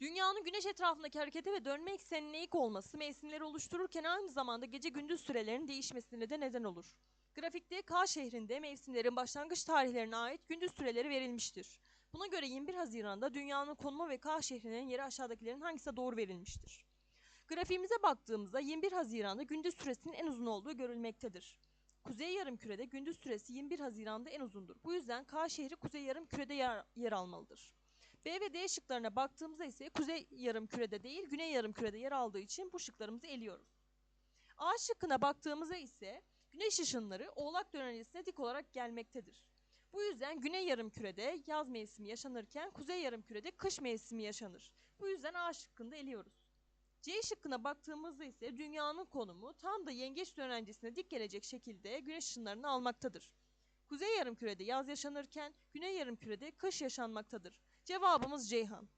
Dünyanın güneş etrafındaki harekete ve dönme eksenine eğik olması mevsimleri oluştururken aynı zamanda gece gündüz sürelerinin değişmesine de neden olur. Grafikte K şehrinde mevsimlerin başlangıç tarihlerine ait gündüz süreleri verilmiştir. Buna göre 21 Haziran'da dünyanın konumu ve K şehrinin yeri aşağıdakilerin hangisine doğru verilmiştir? Grafiğimize baktığımızda 21 Haziran'da gündüz süresinin en uzun olduğu görülmektedir. Kuzey yarımkürede gündüz süresi 21 Haziran'da en uzundur. Bu yüzden K şehri kuzey yarımkürede yer, yer almalıdır. B ve D şıklarına baktığımızda ise kuzey yarımkürede değil güney yarımkürede yer aldığı için bu şıklarımızı eliyoruz. A şıkkına baktığımızda ise güneş ışınları oğlak dönencesine dik olarak gelmektedir. Bu yüzden güney yarımkürede yaz mevsimi yaşanırken kuzey yarımkürede kış mevsimi yaşanır. Bu yüzden A şıkkını da eliyoruz. C şıkkına baktığımızda ise dünyanın konumu tam da yengeç dönencesine dik gelecek şekilde güneş ışınlarını almaktadır. Kuzey yarımkürede yaz yaşanırken güney yarımkürede kış yaşanmaktadır. Cevabımız Ceyhan.